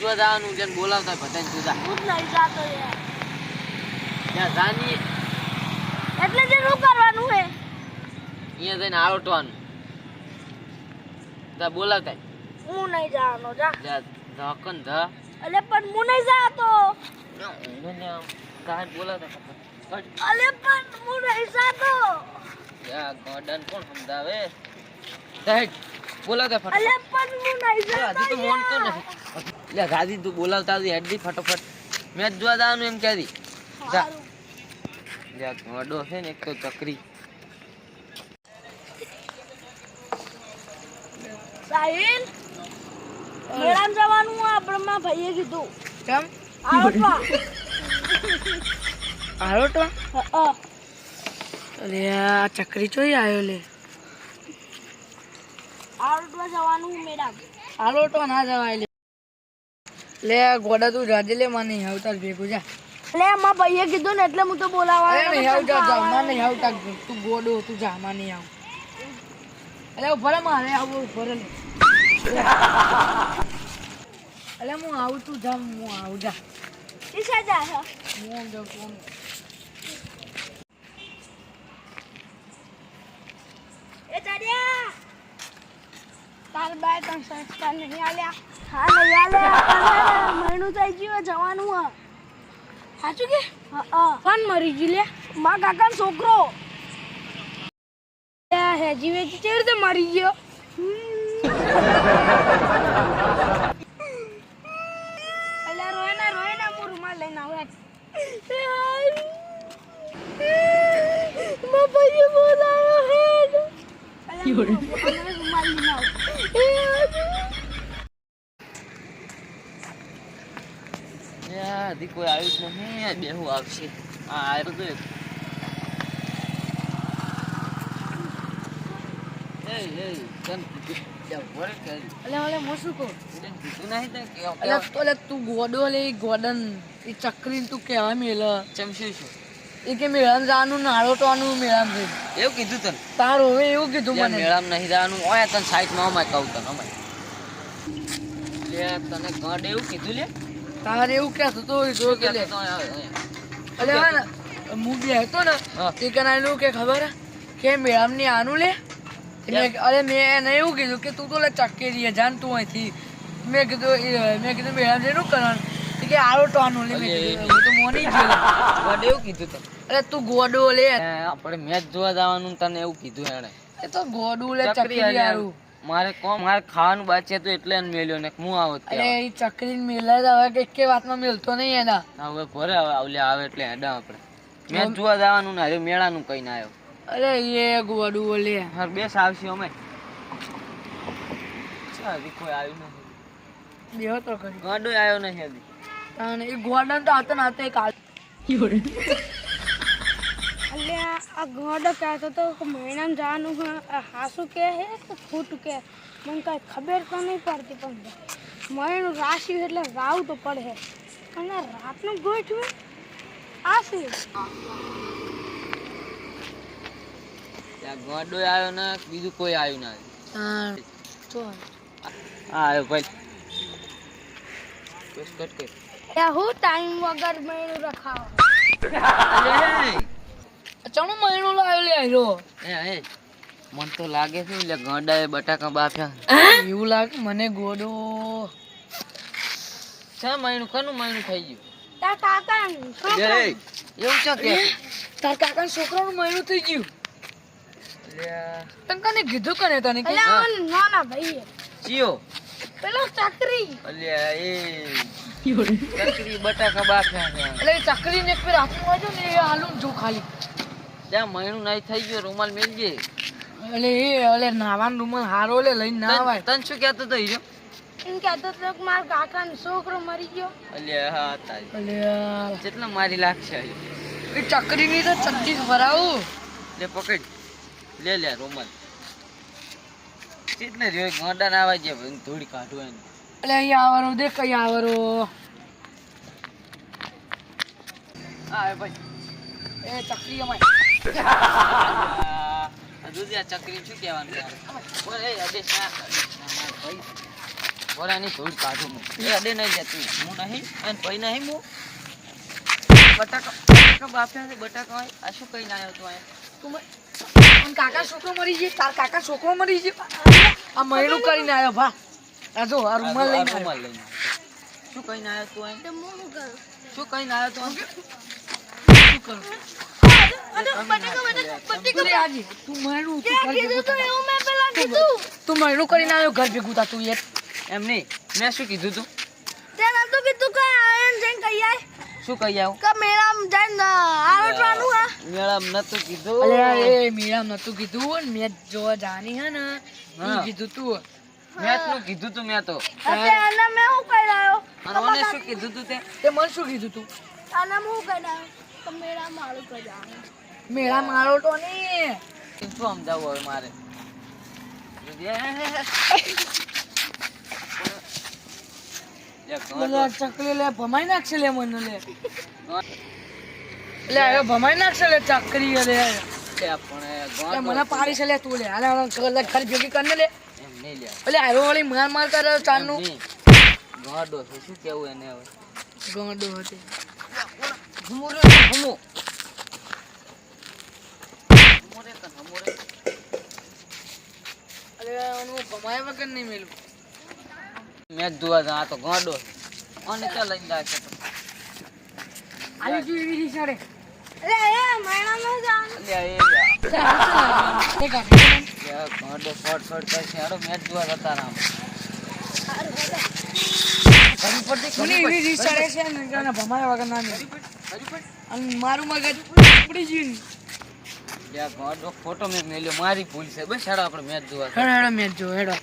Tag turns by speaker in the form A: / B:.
A: જોવા જવાનું છે બોલાવતા બધાને તું જા
B: હું નહીં જાતો યાર
A: ત્યાં જાની
B: એટલે જે શું કરવાનું હે
A: અહીંયા જઈને આરોટવાનું. તા બોલાવતા
B: હું નહીં જવાનો જા.
A: જા ધકન ધ
B: અલે પણ હું નહીં જાતો.
A: હું ને કાહે બોલાવતા
B: અલે પણ હું નહીં જાતો.
A: યા ગોડન કોણ સમજાવે? દેખ બોલાવતા
B: અલે પણ હું નહીં જાતો
A: હજી તો મોનતો નથી. લે ગાદી તું બોલાવતા હતી હેડજી ફટોફટ. મેચ જોવા જવાનું એમ કહેતી. ગોડો છે ને એક તો ચકરી.
B: સાહિલ મેળામ જવાનું આ બ્રહ્મા ભાઈએ કીધું.
C: કેમ?
B: આરોટવા
C: આરોટવા
B: હા
C: અરે આ ચકરી ચોઈ આવ્યો લે.
B: આરોટવા જવાનું મેળામાં.
C: આરોટવા ના જવાય લે લે ગોડા તું જાજે લે મને નહીં તાર ભેગું જા.
B: એટલે મારા ભાઈએ કીધું ને એટલે હું તો બોલાવા
C: અરે નહીં આવતા જા માં નહીં આવતા. તું ગોડો તું જા માં નહીં આવ. એટલે ઉભરે મારે આવો ઉભરે લે એટલે હું આવું તું જા હું આવું જા.
B: ઈશા જા
C: હું જાઉં છું
B: તાર બાય તને સંસ્કાર નહીં આલ્યા. હા નહીં આલ્યા. મહિનું થઈ ગયું જવાનું હા સાચું કે? હા મરી ગયું લે મા કાકા છોકરો. હેજી વેજી કેવી રીતે મરી ગયો? અલ્યા રોય ના રોય ના હું રૂમાલ લઈને આવું મા બોલાયો હેડ રૂમાલ લઈને આવું
A: હજી કોઈ આવ્યું જ નહીં બેહું આવશે. આ આવ્યો તો એ એ તને કીધું ત્યાં વળે કે
C: અલે અલે હું શું કહું?
A: તને કીધું નહીં તે કે
C: અલે તો અલે તું ગોડો લે ઈ ગોડન એ ચકરી તું કહેવા મેલ.
A: ચમશું છું?
C: એ કે મેળામાં જવાનું ને આરોટવાનું મેળામાં
A: એવું કીધું તને?
C: તાર હવે એવું કીધું મને.
A: મેળામાં નહીં જવાનું ઓય તને સાઈડમાં અમાય કહું તને અમાય. લે તને ગઢ એવું કીધું લે.
C: તાર એવું કહેતો તો એ જો કે લે. અલે હા ને હું બે હતો ને તે કના કે ખબર? કે મેળામની આનું લે? મેં અરે મેં એને એવું કીધું કે તું તો લે ચક્કે રહીએ જાન તું અહીંથી. મેં કીધું મેં કીધું મેળામ ને શું કરવાનું? કે આરોટવાનું લે મેં
A: અલે.
C: કીધું તો મોની જ ગયો
A: ગંડ એવું કીધું તો
C: અરે તું ગોડો લે.
A: આપણે મેચ જોવા જવાનું તને એવું કીધું એણે.
C: એ તો ગોડું લે
A: ચક્કી
C: ચકરી. આરું
A: મારે કોમ મારે ખાવાનું બાચે તો એટલે ન મેલ્યો ને હું આવત
C: અરે. એ ચકરી મેલા જ હવે કે એકે વાતમાં મેલતો નહીં એના.
A: હવે ઘરે હવે આવલે આવે એટલે હેડા આપણે મેં જોવા જવાનું ને હવે મેળાનું કઈ ના આવ્યો
C: અરે એ ગોડું ઓલે
A: હર બેસ આવશે અમે. ચા, હજી કોઈ આવ્યું નથી.
C: બેહો તો કરી
A: ગાંડો આવ્યો નહીં હજી.
C: અને એ ગોડન તો આતો નાતે કાલ.
B: અલ્યા. આ ગોડો કહેતો તો મહિના મહિનામાં જવાનું હાસુ હાસું કે હે કે ખોટું કે? મને કાંઈ ખબર તો નહીં પડતી પણ મહિનું રાશિ એટલે રાવ તો પડે અને રાતનું ગોઠવું આ શું?
A: ત્યાં ગાંડો આવ્યો ને બીજું કોઈ આવ્યું ના
C: તો
A: આવ્યો ભાઈ.
B: હું ટાઈમ વગર મહિનું રખાવ.
C: ચણો મહિનો લાવ્યો લે આયરો
A: એ એ. મન તો લાગે છે એટલે ગાંડાએ બટાકા બાફ્યા.
C: એવું લાગે? મને ગોડો.
A: છે મહિનું કનું મહિનું થઈ ગયું.
B: તાર કાકા
A: એ, એવું છે કે?
C: તાર કાકા છોકરાનું મહિનો થઈ ગયું. તને કને કીધું કને તને કે?
B: ના ના ભાઈ
A: ચિયો.
B: પેલો ચકરી.
A: અલ્યા એ. ચકરી. બટાકા બાફ્યા
C: એટલે ચકરી ચકરીને ફેર હાથમાં વાગ્યો ને એ હાલું જો ખાલી.
A: ત્યાં મહિનું નહીં થઈ ગયો રૂમાલ મેલજે.
C: એટલે એ એટલે નાવાનો રૂમાલ હારો લે લઈને ના
A: તન તન શું કહેતો તો હીરો?
B: એમ કહેતો તો કે મારા કાકાનો છોકરો મરી ગયો.
A: અલ્યા હા તારી.
C: એટલે
A: કેટલા મારી લાગશે?
C: એ ચકરીની તો છત્રીસ ભરાવું.
A: લે પકડ. લે લે રૂમાલ. કેટલે રહ્યો ગાંડા ના આવે ભાઈ ધૂળ કાઢું એને
C: એટલે અહીંયા આવવાનું દેખ કઈ આવવાનું
A: હા હવે ભાઈ
C: એ ચકરી અમાય
A: આ ચકરી શું કહેવાનું ભાઈ ધૂળ કાઢું હું. એ અડે નહીં જતું હું નહીં અને ભાઈ નહીં હું. બટાકા બટાકા બાફ્યા છે બટાકા હોય. આ શું કઈ ના આવ્યો તું અહીંયા?
C: તું કાકા છોકરો મરી ગયો. તાર કાકા છોકરો મરી ગયો. આ મહિનું કરીને આવ્યો ભા. આ જો આ રૂમાલ લઈને
A: રૂમાલ લઈને શું કઈ ના આવ્યો તું અહીંયા?
B: તે શું કરું
A: કઈ ના આવ્યો તું
C: કરું.
B: અરે બટાકા બટાકા
C: તું તું તું
B: તું મેં
C: તું મહિનું કરીને આવ્યો ઘર ભેગું તું યાર.
A: એમ નહીં. મેં શું કીધું તું?
B: તે નતું કીધું કે આયન જઈને કહી આય
A: શું કહી આવું?
B: કે મેરામ જઈને આરોટવાનું હા
A: મેળામાં નતું કીધું.
C: અલે એ મીરામ નતું કીધું. ને મેચ જોવા જાની હે ને ઈ કીધું તું.
A: મેં તું કીધું તું મેં તો.
B: એને મેં શું કહી રહ્યો
A: અને ઓને શું કીધું તું તે?
C: તે મને શું કીધું તું?
B: આને હું કહી રહ્યો
C: મેળા માળો તો ને
A: શું સમજાવવું હવે મારે.
C: ચકલી લે ભમાઈ નાખશે લે મને લે. લે હવે ભમાઈ નાખશે લે ચકરી લે. મને પાડી છે લે તું લે. હાલે હાલે ખાલી ભેગી કરીને લે.
A: નહીં લે.
C: એટલે આવ્યો વાળી માર માર કરે ચાંદનું.
A: ગાંડો છે, શું કેવું એને હવે?
C: ગોંડો હતી.
A: હમું રે, હમું. હમું રે કન, હમું
C: અરે આનું ભમાય વગર નહીં મેલું.
A: મેચ જોવા જા, આ તો ગોડો અને ચાલ લઈને જાય છે?
C: આલી એવી
B: અરે એ
A: ગાંડો ફટ ફટ મેચ જોવા જતા રહો. ઘણી પડતી,
C: મને
A: ઘણી
C: એવી
A: પડતી.
C: હિસાડે છે ને કે આને ભમાય વગર ના અને મારું મગજ ઉપડી ગયું ને.
A: ફોટો મેં મેલ્યો. મારી ભૂલ છે. બસ હેડો આપણે મેચ જોવા
C: હેડો હેડો મેચ જો હેડો.